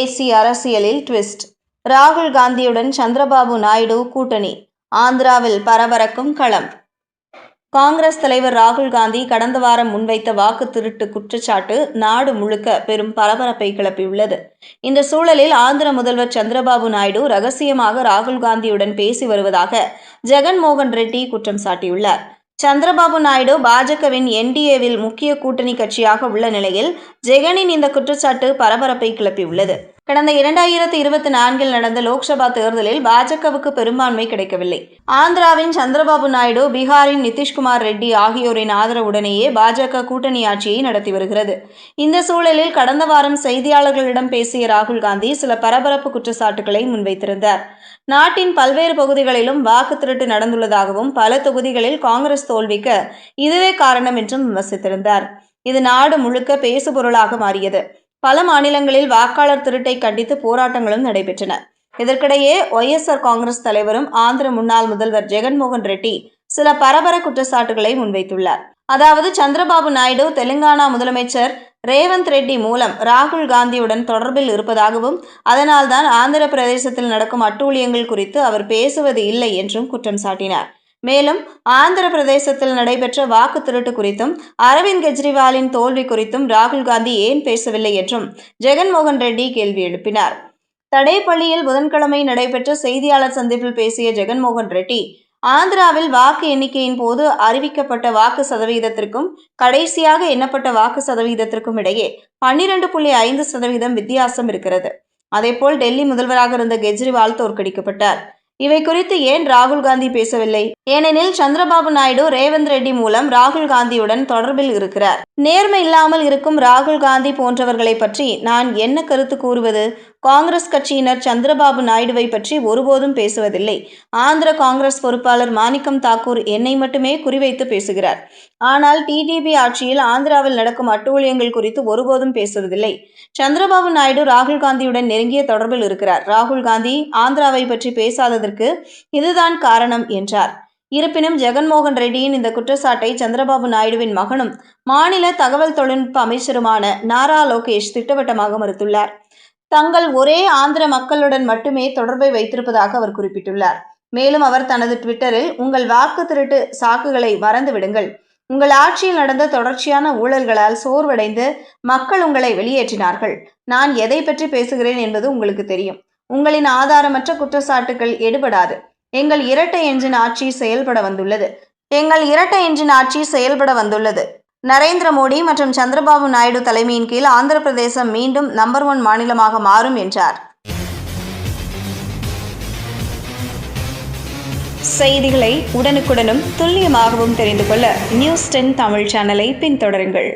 தேசிய அரசியலில் ட்விஸ்ட் ராகுல் காந்தியுடன் சந்திரபாபு நாயுடு கூட்டணி. ஆந்திராவில் பரபரக்கும் களம். காங்கிரஸ் தலைவர் ராகுல் காந்தி கடந்த வாரம் முன்வைத்த வாக்கு திருட்டு குற்றச்சாட்டு நாடு முழுக்க பெரும் பரபரப்பை கிளப்பியுள்ளது. இந்த சூழலில் ஆந்திர முதல்வர் சந்திரபாபு நாயுடு ரகசியமாக ராகுல் காந்தியுடன் பேசி வருவதாக ஜெகன்மோகன் ரெட்டி குற்றம் சாட்டியுள்ளார். சந்திரபாபு நாயுடு பாஜகவின் என்டிஏவில் முக்கிய கூட்டணி கட்சியாக உள்ள நிலையில் ஜெகனின் இந்த குற்றச்சாட்டு பரபரப்பை கிளப்பியுள்ளது. கடந்த இரண்டாயிரத்தி இருபத்தி நான்கில் நடந்த லோக்சபா தேர்தலில் பாஜகவுக்கு பெரும்பான்மை கிடைக்கவில்லை. ஆந்திராவின் சந்திரபாபு நாயுடு பீகாரின் நிதிஷ்குமார் ரெட்டி ஆகியோரின் ஆதரவுடனேயே பாஜக கூட்டணி ஆட்சியை நடத்தி வருகிறது. இந்த சூழலில் கடந்த வாரம் செய்தியாளர்களிடம் பேசிய ராகுல் காந்தி சில பரபரப்பு குற்றச்சாட்டுகளை முன்வைத்திருந்தார். நாட்டின் பல்வேறு பகுதிகளிலும் வாக்கு திருட்டு நடந்துள்ளதாகவும் பல தொகுதிகளில் காங்கிரஸ் தோல்விக்கு இதுவே காரணம் என்றும் விமர்சித்திருந்தார். இது நாடு முழுக்க பேசுபொருளாக மாறியது. பல மாநிலங்களில் வாக்காளர் திருட்டை கண்டித்து போராட்டங்களும் நடைபெற்றன. இதற்கிடையே ஒய்எஸ்ஆர் காங்கிரஸ் தலைவரும் ஆந்திர முன்னாள் முதல்வர் ஜெகன்மோகன் ரெட்டி சில பரபர குற்றச்சாட்டுகளை முன்வைத்துள்ளார். அதாவது சந்திரபாபு நாயுடு தெலுங்கானா முதலமைச்சர் ரேவந்த் ரெட்டி மூலம் ராகுல் காந்தியுடன் தொடர்பில் இருப்பதாகவும் அதனால்தான் ஆந்திர பிரதேசத்தில் நடக்கும் அட்டூழியங்கள் குறித்து அவர் பேசுவது இல்லை என்றும் குற்றம் சாட்டினார். மேலும் ஆந்திர பிரதேசத்தில் நடைபெற்ற வாக்கு திருட்டு குறித்தும் அரவிந்த் கெஜ்ரிவாலின் தோல்வி குறித்தும் ராகுல் காந்தி ஏன் பேசவில்லை என்றும் ஜெகன்மோகன் ரெட்டி கேள்வி எழுப்பினார். தடேப்பள்ளியில் புதன்கிழமை நடைபெற்ற செய்தியாளர் சந்திப்பில் பேசிய ஜெகன்மோகன் ரெட்டி ஆந்திராவில் வாக்கு எண்ணிக்கையின் போது அறிவிக்கப்பட்ட வாக்கு சதவீதத்திற்கும் கடைசியாக எண்ணப்பட்ட வாக்கு சதவீதத்திற்கும் இடையே பன்னிரண்டு புள்ளி ஐந்து சதவீதம் வித்தியாசம் இருக்கிறது. அதேபோல் டெல்லி முதல்வராக இருந்த கெஜ்ரிவால் தோற்கடிக்கப்பட்டார். இவை குறித்து ஏன் ராகுல் காந்தி பேசவில்லை? ஏனெனில் சந்திரபாபு நாயுடு ரேவந்த் ரெட்டி மூலம் ராகுல் காந்தியுடன் தொடர்பில் இருக்கிறார். நேர்மை இல்லாமல் இருக்கும் ராகுல் காந்தி போன்றவர்களை பற்றி நான் என்ன கருத்து கூறுவது? காங்கிரஸ் கட்சியினர் சந்திரபாபு நாயுடுவை பற்றி ஒருபோதும் பேசுவதில்லை. ஆந்திர காங்கிரஸ் பொறுப்பாளர் மாணிக்கம் தாக்கூர் என்னை மட்டுமே குறிவைத்து பேசுகிறார். ஆனால் டிடிபி ஆட்சியில் ஆந்திராவில் நடக்கும் அட்டூழியங்கள் குறித்து ஒருபோதும் பேசுவதில்லை. சந்திரபாபு நாயுடு ராகுல் காந்தியுடன் நெருங்கிய தொடர்பில் இருக்கிறார். ராகுல் காந்தி ஆந்திராவை பற்றி பேசாததற்கு இதுதான் காரணம் என்றார். இருப்பினும் ஜெகன்மோகன் ரெட்டியின் இந்த குற்றச்சாட்டை சந்திரபாபு நாயுடுவின் மகனும் மாநில தகவல் தொழில்நுட்ப அமைச்சருமான நாரா லோகேஷ் திட்டவட்டமாக மறுத்துள்ளார். தங்கள் ஒரே ஆந்திர மக்களுடன் மட்டுமே தொடர்பை வைத்திருப்பதாக அவர் குறிப்பிட்டுள்ளார். மேலும் அவர் தனது ட்விட்டரில் உங்கள் வாக்கு திருட்டு சாக்குகளை மறந்து விடுங்கள். உங்கள் ஆட்சியில் நடந்த தொடர்ச்சியான ஊழல்களால் சோர்வடைந்து மக்கள் உங்களை வெளியேற்றினார்கள். நான் எதை பற்றி பேசுகிறேன் என்பது உங்களுக்கு தெரியும். உங்களின் ஆதாரமற்ற குற்றச்சாட்டுகள் எடுபடாது. எங்கள் இரட்டை என்ஜின் ஆட்சி செயல்பட வந்துள்ளது. எங்கள் இரட்டை என்ஜின் ஆட்சி செயல்பட வந்துள்ளது. நரேந்திர மோடி மற்றும் சந்திரபாபு நாயுடு தலைமையின் கீழ் ஆந்திர பிரதேசம் மீண்டும் நம்பர் ஒன் மாநிலமாக மாறும் என்றார். செய்திகளை உடனுக்குடனும் துல்லியமாகவும் தெரிந்து கொள்ள நியூஸ் டென் தமிழ் சேனலை பின்தொடருங்கள்.